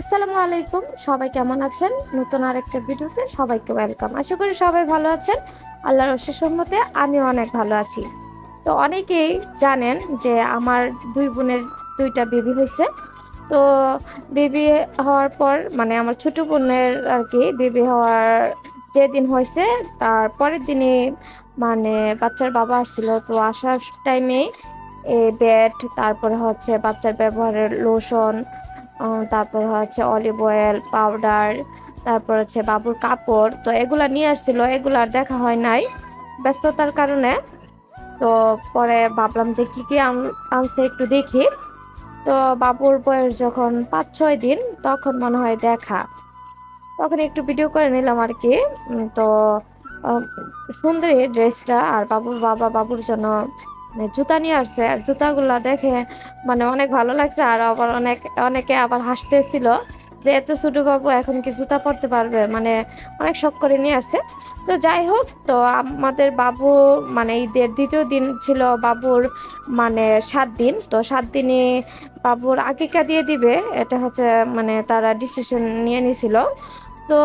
আসসালামু আলাইকুম। সবাই কেমন আছেন? নতুন আরেকটা ভিডিওতে সবাইকে ওয়েলকাম। আশা করি সবাই ভালো আছেন। আল্লাহর অশেষ সম্মতে আমিও অনেক ভালো আছি। তো অনেকেই জানেন যে আমার দুই বোনের দুইটা বেবি হয়েছে। তো বেবি হওয়ার পর মানে আমার ছোট বোনের আর কি, বেবি হওয়ার যেদিন হয়েছে, তার পরের দিনে মানে বাচ্চার বাবা আসছিল, তো আসার টাইমে ব্যাট তারপরে হচ্ছে বাচ্চার ব্যবহারের লোশন তারপর হচ্ছে অলিভ অয়েল পাউডার তারপর হচ্ছে বাবুর কাপড়, তো এগুলা নিয়ে আসছিল, এগুলো আর দেখা হয় নাই ব্যস্ততার কারণে। তো পরে ভাবলাম যে কি কি আন- আনছে একটু দেখি। তো বাবুর বয়স যখন পাঁচ ছয় দিন, তখন মনে হয় দেখা। তখন একটু ভিডিও করে নিলাম আর কি। তো সুন্দরী ড্রেসটা আর বাবুর বাবা বাবুর জন্য মানে জুতা নিয়ে আসছে। আর জুতাগুলা দেখে মানে অনেক ভালো লাগছে আর আবার অনেক, অনেকে আবার হাসতেছিল যে এত ছোট বাবু এখন কি জুতা পরতে পারবে? মানে অনেক শখ করে নিয়ে আসছে। তো যাই হোক, তো আমাদের বাবু মানে ঈদের দ্বিতীয় দিন ছিল বাবুর মানে সাত দিন। তো সাত দিনে বাবুর আকিকা দিয়ে দিবে। এটা হচ্ছে মানে তারা ডিসিশন নিয়ে নিছিল। তো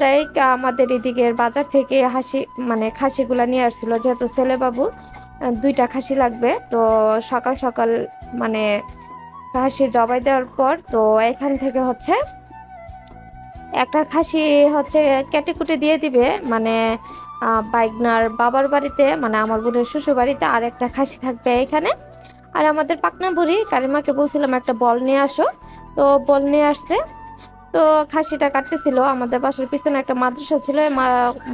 যাই আমাদের এদিকের বাজার থেকে হাসি মানে খাসিগুলা নিয়ে আসছিল। যেহেতু ছেলে বাবু দুইটা খাসি লাগবে, তো সকাল সকাল মানে খাসি জবাই দেওয়ার পর, তো এখান থেকে হচ্ছে একটা খাসি হচ্ছে কেটে কুটে দিয়ে দিবে। মানে বাইগনার বাবার বাড়িতে মানে আমার বোনের শ্বশুর বাড়িতে আর একটা খাসি থাকবে এখানে। আর আমাদের পাকনা বুড়ি কারিমাকে বলছিলাম একটা বল নিয়ে আসো। তো বল নিয়ে আসছে। তো খাসিটা কাটতেছিল। আমাদের বাসার পিছনে একটা মাদ্রাসা ছিল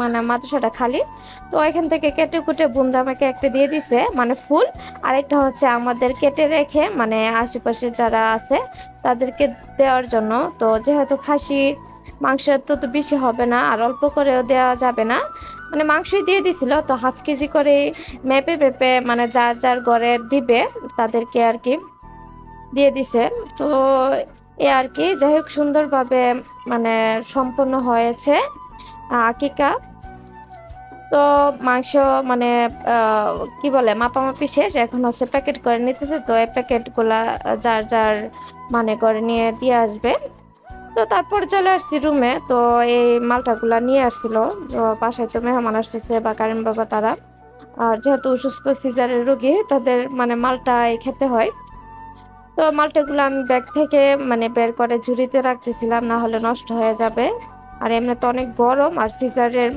মানে মাদ্রাসাটা খালি। তো এখান থেকে কেটে কুটে বুনজামাকে একটা দিয়ে দিছে মানে ফুল। আর একটা হচ্ছে আমাদের কেটে রেখে মানে আশেপাশে যারা আছে, তাদেরকে দেওয়ার জন্য। তো যেহেতু খাসি মাংস তো তো বেশি হবে না, আর অল্প করেও দেওয়া যাবে না। মানে মাংসই দিয়ে দিছিল, তো হাফ কেজি করে মেপে মেপে মানে যার যার ঘরে দিবে, তাদেরকে আর কি দিয়ে দিছে। তো এ আর কি। যাই হোক সুন্দরভাবে মানে সম্পন্ন হয়েছে আকিকা। তো, মাংস মানে কি বলে, মাপামাপি শেষ, এখন হচ্ছে প্যাকেট করে নিতেছে। তো, এই প্যাকেটগুলা যার যার মানে করে নিয়ে, দিয়ে আসবে। তো, তারপর চলে আসছি রুমে। তো, এই মালটাগুলা নিয়ে আসছিল। বাসায় তো মেহমান আসতেছে বা কারিম বাবা তারা। আর যেহেতু অসুস্থ সিজারের রোগী, তাদের মানে মালটাই খেতে হয়। তো মালটাগুলো আমি ব্যাগ থেকে মানে বের করে ঝুড়িতে রাখতেছিলাম, না হলে নষ্ট হয়ে যাবে। আর এমনি তো অনেক গরম, আর সিজারের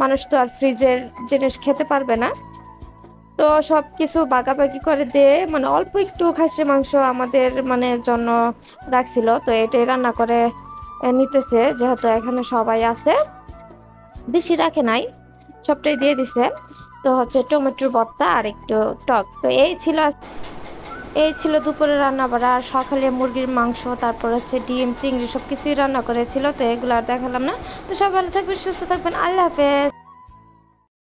মানুষ তো আর ফ্রিজের জিনিস খেতে পারবে না। তো সব কিছু বাগাবাগি করে দিয়ে মানে অল্প একটু খাসি মাংস আমাদের মানে জন্য রাখছিল। তো এটাই রান্না করে নিতেছে, যেহেতু এখানে সবাই আছে। বেশি রাখে নাই, সবটাই দিয়ে দিছে। তো হচ্ছে টমেটোর ভর্তা আর একটু টক। তো এই ছিল এই ছিল দুপুরে রান্না করা আর সকালে মুরগির মাংস, তারপর হচ্ছে ডিম, চিংড়ি সব কিছুই রান্না করেছিল, তো এগুলো আর দেখালাম না। তো সবাই ভালো থাকবেন, সুস্থ থাকবেন। আল্লাহ হাফেজ।